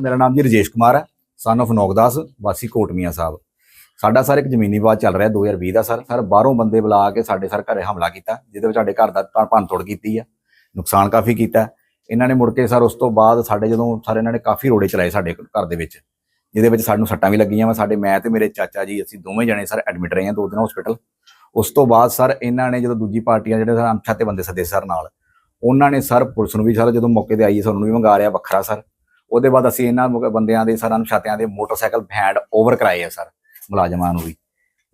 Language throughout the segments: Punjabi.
ਮੇਰਾ ਨਾਮ ਜੀ ਰਜੇਸ਼ ਕੁਮਾਰ ਹੈ ਸਨ of ਨੌਗਦਾਸ, ਵਾਸੀ ਕੋਟਮੀਆਂ ਸਾਹਿਬ। ਸਾਡਾ ਸਰ ਇੱਕ ਜ਼ਮੀਨੀ ਵਿਵਾਦ ਚੱਲ ਰਿਹਾ 2020 ਦਾ ਸਰ। ਸਰ, ਬਾਹਰੋਂ ਬੰਦੇ ਬੁਲਾ ਕੇ ਸਾਡੇ ਸਰ ਘਰੇ ਹਮਲਾ ਕੀਤਾ, ਜਿਹਦੇ ਵਿੱਚ ਸਾਡੇ ਘਰ ਦਾ ਭੰਨ- ਤੋੜ ਕੀਤੀ ਆ ਨੁਕਸਾਨ ਕਾਫੀ ਕੀਤਾ ਇਹਨਾਂ ਨੇ ਮੁੜ ਕੇ ਸਰ ਉਸ ਤੋਂ ਬਾਅਦ ਸਾਡੇ ਜਦੋਂ ਸਰ ਇਹਨਾਂ ਨੇ ਕਾਫੀ ਰੋੜੇ ਚਲਾਏ ਸਾਡੇ ਘਰ ਦੇ ਵਿੱਚ, ਜਿਹਦੇ ਵਿੱਚ ਸਾਨੂੰ ਸੱਟਾਂ ਵੀ ਲੱਗੀਆਂ ਵਾ। ਸਾਡੇ ਮੈਂ ਤੇ ਮੇਰੇ ਚਾਚਾ ਜੀ, ਅਸੀਂ ਦੋਵੇਂ ਜਣੇ ਸਰ ਐਡਮਿਟ ਰਹੇ ਹਾਂ ਦੋ ਦਿਨ ਹਸਪੀਟਲ ਉਸ ਤੋਂ ਬਾਅਦ ਸਰ ਇਹਨਾਂ ਨੇ ਜਦੋਂ ਦੂਜੀ ਪਾਰਟੀਆਂ ਜਿਹੜੇ ਸਰ ਅਣਛਾਤੇ ਬੰਦੇ ਸੱਦੇ ਸਰ ਨਾਲ, ਉਹਨਾਂ ਨੇ ਸਰ ਪੁਲਿਸ ਨੂੰ ਵੀ ਸਰ ਜਦੋਂ ਮੌਕੇ ਤੇ ਆਈ ਸਰ ਉਹਨੂੰ ਵੀ ਮੰਗਾ ਰਿਆ ਵੱਖਰਾ ਸਰ। ਉਹਦੇ ਬਾਅਦ ਅਸੀਂ ਇਹਨਾਂ ਬੰਦਿਆਂ ਦੇ ਸਰ ਅਣਛਾਤਿਆਂ ਦੇ ਮੋਟਰਸਾਈਕਲ ਹੈਂਡ ਓਵਰ ਕਰਾਏ ਆ ਸਰ ਮੁਲਾਜ਼ਮਾਂ ਨੂੰ ਵੀ।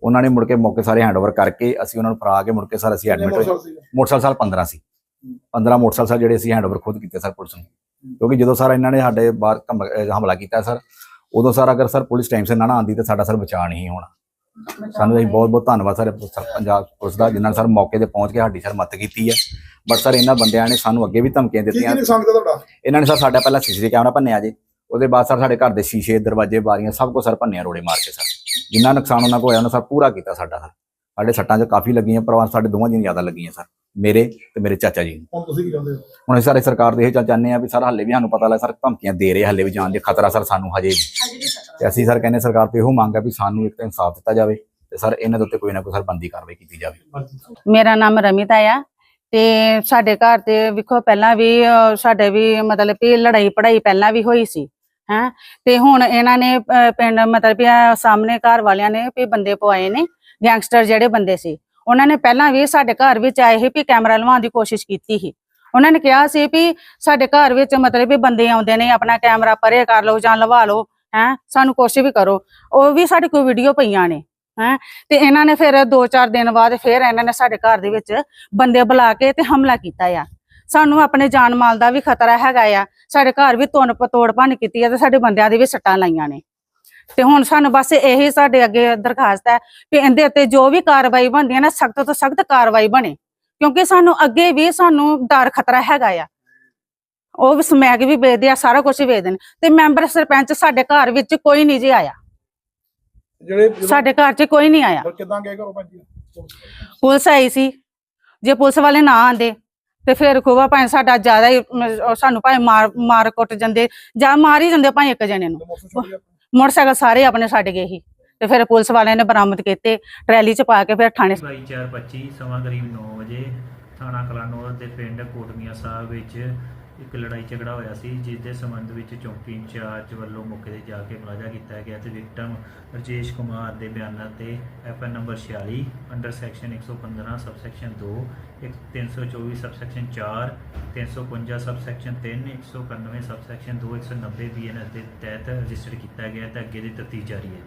ਉਹਨਾਂ ਨੇ ਮੁੜ ਕੇ ਮੌਕੇ ਸਾਰੇ ਹੈਂਡ ਓਵਰ ਕਰਕੇ ਅਸੀਂ ਉਹਨਾਂ ਨੂੰ ਫੜਾ ਕੇ ਮੁੜ ਕੇ ਸਰ ਅਸੀਂ ਐਡਮਿਟ ਹੋਏ। ਮੋਟਰਸਾਈਕਲ ਸਾਲ 15 ਸੀ। 15 ਮੋਟਰਸਾਈਕਲ ਸਰ ਜਿਹੜੇ ਅਸੀਂ ਹੈਂਡ ਓਵਰ ਖੁਦ ਕੀਤੇ ਸਰ ਪੁਲਿਸ ਨੂੰ। ਕਿਉਂਕਿ ਜਦੋਂ ਸਰ ਇਹਨਾਂ ਨੇ ਸਾਡੇ ਬਾਹਰ ਹਮਲਾ ਕੀਤਾ ਸਰ ਉਦੋਂ ਸਰ ਅਗਰ ਸਰ ਪੁਲਿਸ ਟਾਈਮ ਸਿਰ ਨਾ ਨਾ ਆਂਦੀ ਤੇ ਸਾਡਾ ਸਰ ਬਚਾਅ ਨਹੀਂ ਹੋਣਾ। ਸਾਨੂੰ ਅਸੀਂ ਬਹੁਤ ਬਹੁਤ ਧੰਨਵਾਦ ਸਰ ਪੰਜਾਬ ਪੁਲਿਸ ਦਾ ਜਿਨ੍ਹਾਂ ਨੇ ਸਰ ਮੌਕੇ ਤੇ ਪਹੁੰਚ ਕੇ ਸਾਡੀ ਸਰ ਮਦਦ ਕੀਤੀ ਹੈ। ਬਟ ਸਰ ਇਹਨਾਂ ਬੰਦਿਆਂ ਨੇ ਸਾਨੂੰ ਅੱਗੇ ਵੀ ਧਮਕੀਆਂ ਦਿੱਤੀਆਂ। ਕੀ ਕੀਤਾ ਤੁਹਾਡਾ? ਇਹਨਾਂ ਨੇ ਸਰ ਸਾਡਾ ਪਹਿਲਾਂ ਸੀਸੀਟੀਵੀ ਕੈਮਰਾ ਭੰਨਿਆ ਜੀ। ਉਹਦੇ ਬਾਅਦ ਸਰ ਸਾਡੇ ਘਰ ਦੇ ਸ਼ੀਸ਼ੇ ਦਰਵਾਜ਼ੇ ਬਾਰੀਆਂ ਸਭ ਕੁਝ ਸਰ ਭੰਨਿਆ ਰੋੜੇ ਮਾਰ ਕੇ ਸਰ। ਜਿੰਨਾ ਨੁਕਸਾਨ ਉਹਨਾਂ ਕੋਲ ਹੋਇਆ ਉਹਨਾਂ ਸਰ ਪੂਰਾ ਕੀਤਾ ਸਾਡਾ ਸਰ। ਸਾਡੇ ਸੱਟਾਂ 'ਚ ਕਾਫੀ ਲੱਗੀਆਂ ਪਰ ਸਾਡੇ ਦੋਵਾਂ ਦੀਆਂ ਜ਼ਿਆਦਾ ਲੱਗੀਆਂ ਸਰ। ਮੇਰੇ ਤੇ ਮੇਰੇ ਚਾਚਾ ਜੀ ਨੂੰ। ਹੁਣ ਤੁਸੀਂ ਕੀ ਚਾਹੁੰਦੇ ਹੋ? ਹੁਣ ਅਸੀਂ ਸਾਰੇ ਸਰਕਾਰ ਦੇ ਇਹ ਚੱਲ ਚਾਹੁੰਦੇ ਆ ਵੀ ਸਰ ਹੱਲੇ ਵੀ ਸਾਨੂੰ ਪਤਾ ਲੱਗ ਸਰ ਧਮਕੀਆਂ ਦੇ ਰਹੇ ਹੱਲੇ ਵੀ ਜਾਣ ਦੇ ਖਤਰਾ ਸਰ ਸਾਨੂੰ ਹਜੇ ਵੀ ਤੇ ਅਸੀਂ ਸਰ ਕਹਿੰਦੇ ਸਰਕਾਰ ਤੋਂ ਇਹੋ ਮੰਗ ਹੈ ਵੀ ਸਾਨੂੰ ਇੱਕ ਤਾਂ ਇਨਸਾਫ ਦਿੱਤਾ ਜਾਵੇ ਤੇ ਸਰ ਇਹਨਾਂ ਦੇ ਉੱਤੇ ਕੋਈ ਨਾ ਕੋਈ ਸਰ ਬੰਦੀ ਕਾਰਵਾਈ ਕੀਤੀ ਜਾਵੇ। ਮੇਰਾ ਨਾਮ ਰਮਿਤਾ ਆ ਤੇ ਸਾਡੇ ਘਰ ਤੇ ਵੇਖੋ ਪਹਿਲਾਂ ਵੀ ਸਾਡੇ ਵੀ ਮਤਲਬ ਵੀ ਲੜਾਈ ਪੜਾਈ ਪਹਿਲਾਂ ਵੀ ਹੋਈ ਸੀ, ਹੈ? ਤੇ ਹੁਣ ਇਹਨਾਂ ਨੇ ਪਿੰਡ ਮਤਲਬ ਵੀ ਸਾਹਮਣੇ ਘਰ ਵਾਲਿਆਂ ਨੇ ਵੀ ਬੰਦੇ ਪਵਾਏ ਨੇ, ਗੈਂਗਸਟਰ ਜਿਹੜੇ ਬੰਦੇ ਸੀ। ਉਹਨਾਂ ਨੇ ਪਹਿਲਾਂ ਵੀ ਸਾਡੇ ਘਰ ਵਿੱਚ ਆਏ ਸੀ ਵੀ ਕੈਮਰਾ ਲਵਾਉਣ ਦੀ ਕੋਸ਼ਿਸ਼ ਕੀਤੀ ਸੀ। ਉਹਨਾਂ ਨੇ ਕਿਹਾ ਸੀ ਵੀ ਸਾਡੇ ਘਰ ਵਿੱਚ ਮਤਲਬ ਵੀ ਬੰਦੇ ਆਉਂਦੇ ਨੇ, ਆਪਣਾ ਕੈਮਰਾ ਪਰੇ ਕਰ ਲਓ ਜਾਂ ਲਵਾ ਲਓ। ਹੈ, ਸਾਨੂੰ ਕੁਛ ਵੀ ਕਰੋ। ਉਹ ਵੀ ਸਾਡੇ ਕੋਲ ਵੀਡੀਓ ਪਈਆਂ ਨੇ, ਹੈ। ਤੇ ਇਹਨਾਂ ਨੇ ਫਿਰ 2-4 ਦਿਨ ਬਾਅਦ ਫਿਰ ਇਹਨਾਂ ਨੇ ਸਾਡੇ ਘਰ ਦੇ ਵਿੱਚ ਬੰਦੇ ਬੁਲਾ ਕੇ ਤੇ ਹਮਲਾ ਕੀਤਾ ਆ। ਸਾਨੂੰ ਆਪਣੇ ਜਾਨ ਮਾਲ ਦਾ ਵੀ ਖਤਰਾ ਹੈਗਾ ਆ। ਸਾਡੇ ਘਰ ਵੀ ਤੁੰਨ ਪਤੋੜ ਭੰਨ ਕੀਤੀ ਆ ਤੇ ਸਾਡੇ ਬੰਦਿਆਂ ਦੇ ਵੀ ਸੱਟਾਂ ਲਾਈਆਂ ਨੇ। ਤੇ ਹੁਣ ਸਾਨੂੰ ਬਸ ਇਹੀ ਸਾਡੇ ਅੱਗੇ ਦਰਖਾਸਤ ਹੈ ਕਿ ਇਹਦੇ ਉੱਤੇ ਜੋ ਵੀ ਕਾਰਵਾਈ ਬਣਦੀ ਹੈ ਨਾ, ਸਖਤ ਤੋਂ ਸਖਤ ਕਾਰਵਾਈ ਬਣੇ। ਕਿਉਂਕਿ ਸਾਨੂੰ ਅੱਗੇ ਵੀ ਸਾਨੂੰ ਡਰ ਖਤਰਾ ਹੈਗਾ ਆ। ਉਹ ਵੀ ਸਮੈਕ ਵੀ ਵੇਚਦੇ ਆ ਸਾਰਾ ਕੁਝ ਵੇਚਦੇ ਨੇ। ਤੇ ਮੈਂਬਰ ਸਰਪੰਚ ਸਾਡੇ ਘਰ ਵਿੱਚ ਕੋਈ ਨਹੀਂ ਜੀ ਆਇਆ। ਜਿਹੜੇ ਸਾਡੇ ਘਰ 'ਚ ਕੋਈ ਨਹੀਂ ਆਇਆ। ਫਿਰ ਕਿੱਦਾਂ ਗਏ ਘਰੋਂ ਭੱਜ? ਪੁਲਿਸ ਆਈ ਸੀ। ਜੇ ਪੁਲਿਸ ਵਾਲੇ ਨਾ ਆਂਦੇ ਤੇ ਫਿਰ ਖੋਵਾ ਭਾਵੇਂ ਸਾਡਾ ਜ਼ਿਆਦਾ ਹੀ ਮ, ਸਾਨੂੰ ਭਾਵੇਂ ਮਾਰ ਮਾਰ ਕੁੱਟ ਜਾਂਦੇ ਜਾਂ ਮਾਰ ਹੀ ਜਾਂਦੇ ਭਾਵੇਂ ਇੱਕ ਜਣੇ ਨੂੰ। ਮੋਟਰਸਾਈਕਲ ਸਾਰੇ ਆਪਣੇ ਛੱਡ ਗਏ ਸੀ। ਤੇ ਫਿਰ ਪੁਲਿਸ ਵਾਲਿਆਂ ਨੇ ਬਰਾਮਦ ਕੀਤੇ ਟਰੈਲੀ 'ਚ ਪਾ ਕੇ ਫਿਰ ਥਾਣੇ 2425 ਸਮਾਂ ਕਰੀਬ 9 ਵਜੇ ਥਾਣਾ ਕਲਾਨੌਰ ਦੇ ਪਿੰਡ ਕੋਟਮੀਆਂ ਸਾਹਿਬ ਵਿੱਚ ਇੱਕ ਲੜਾਈ ਝਗੜਾ ਹੋਇਆ ਸੀ, ਜਿਸ ਦੇ ਸੰਬੰਧ ਵਿੱਚ ਚੌਂਕੀ ਇੰਚਾਰਜ ਵੱਲੋਂ ਮੌਕੇ ਤੇ ਜਾ ਕੇ ਮੁਲਾਜ਼ਾ ਕੀਤਾ ਗਿਆ ਤੇ ਵਿਕਟਮ ਰਜੇਸ਼ ਕੁਮਾਰ ਦੇ ਬਿਆਨਾਂ ਤੇ ਐਫਐਨ ਨੰਬਰ 46 ਅੰਡਰ ਸੈਕਸ਼ਨ 115 ਸਬਸੈਕਸ਼ਨ 2 ਇੱਕ 324 ਸਬਸੈਕਸ਼ਨ 4 352 ਸਬਸੈਕਸ਼ਨ 3 191 ਸਬਸੈਕਸ਼ਨ 2 190 ਬੀਐਨਐਸ ਦੇ ਤਹਿਤ ਰਜਿਸਟਰ ਕੀਤਾ ਗਿਆ ਤੇ ਅੱਗੇ ਦੀ ਤਫਤੀਸ਼ ਜਾਰੀ ਹੈ।